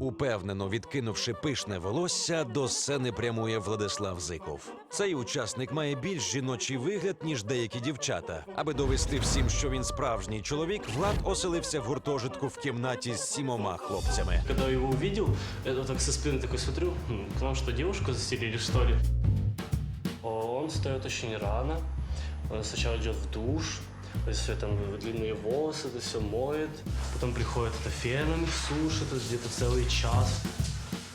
Упевнено відкинувши пишне волосся, до сцени прямує Владислав Зиков. Цей учасник має більш жіночий вигляд, ніж деякі дівчата. Аби довести всім, що він справжній чоловік, Влад оселився в гуртожитку в кімнаті з сімома хлопцями. Когда я его я так со спины такой смотрю, «Хм, к нам что, девушку заселили, что ли? Он встает очень рано, сначала идет в душ, то есть все там длинные волосы, это все моет, потом приходит это феном сушит, это где-то целый час.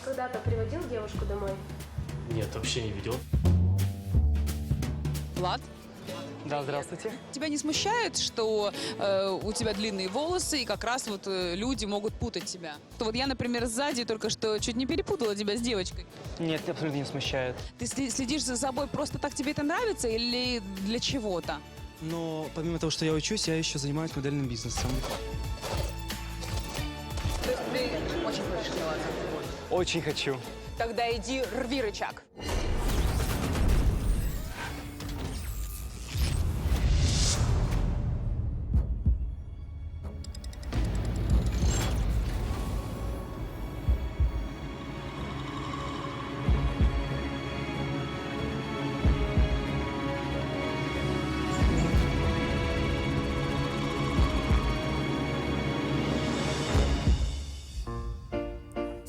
Когда-то приводил девушку домой? Нет, вообще не видел. Влад, Да, здравствуйте. тебя не смущает, что э, у тебя длинные волосы и как раз вот э, люди могут путать тебя? То вот я, например, сзади только что чуть не перепутала тебя с девочкой. Нет, абсолютно не смущает. Ты следишь за собой просто так тебе это нравится или для чего-то? Но помимо того, что я учусь, я еще занимаюсь модельным бизнесом. То есть ты очень хочешь оставаться? Очень хочу. Тогда иди рви рычаг.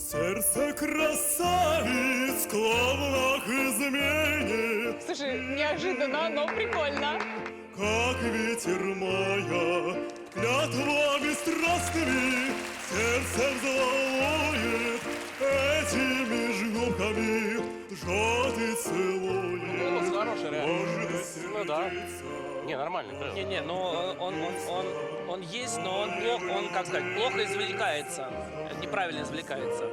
Сердце красавиц, склонных изменит, Слушай, неожиданно, но прикольно. Как ветер мая, клятвами страстными Сердце взволнует этими жгуками Жжет и целует Ну да. Не, нормально. да. Не, не, но он, он, он, он есть, но он плохо, он, как сказать, плохо извлекается. Неправильно извлекается.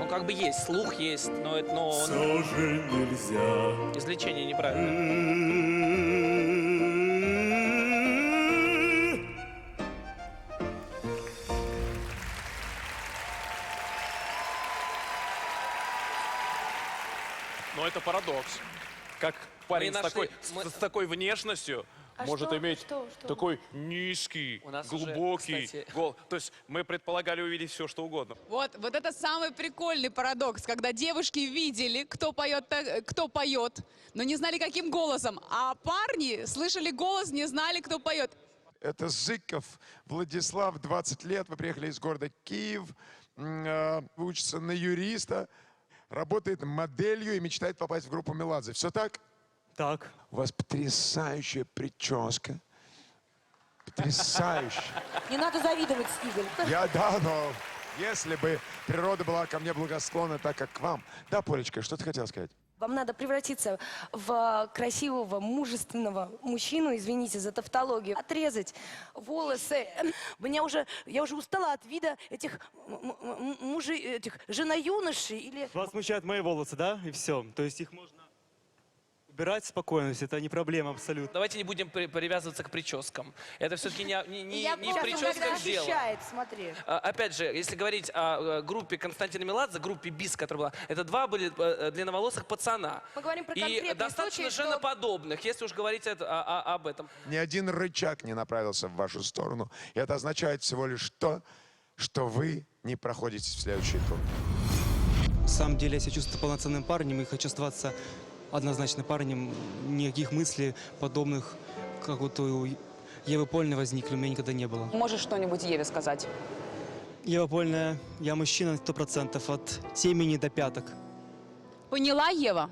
Он как бы есть, слух есть, но, это- но он, Все же нельзя извлечение неправильно. Но это парадокс. Как парень Мы с, нашли- такой, с- мы- с такой внешностью А может что? иметь Что? Что? такой низкий, У нас уже, глубокий кстати- гол. То есть мы предполагали увидеть все, что угодно. Вот, вот это самый прикольный парадокс, когда девушки видели, кто поет, так- кто поет, но не знали каким голосом, а парни слышали голос, не знали, кто поет. Это Зыков Владислав, 20 лет. Вы приехали из города Киев. М, э, Вы учится на юриста. Работает моделью и мечтает попасть в группу Меладзе. Все так? Так. У вас потрясающая прическа. Потрясающая. Не надо завидовать, Игорь. Я, да, но если бы природа была ко мне благосклонна так, как к вам. Да, Полечка, что ты хотела сказать? Вам надо превратиться в красивого, мужественного мужчину, извините за тавтологию, отрезать волосы. Меня уже, я уже устала от вида этих мужей, этих жена-юношей или... Вас смущают мои волосы, да? И все. То есть их можно убирать спокойно, то есть это не проблема абсолютно. Давайте не будем при- привязываться к прическам. Это все-таки не, не, не, я не в просто прическах дело. ощущает, смотри. А, Опять же, если говорить о э, группе Константина Меладзе, группе БИС, которая была, это два были э, длинноволосых пацана. Мы говорим про И достаточно случай, что- женоподобных, если уж говорить это- о- о- об этом. Ни один рычаг не направился в вашу сторону. И это означает всего лишь то, что вы не проходите в следующий тур. На самом деле я себя чувствую полноценным парнем и хочу оставаться однозначно парнем. Никаких мыслей подобных, как вот у Евы Польной возникли, у меня никогда не было. Можешь что-нибудь Еве сказать? Ева Польная, я мужчина сто процентов от темени до пяток. Поняла, Ева?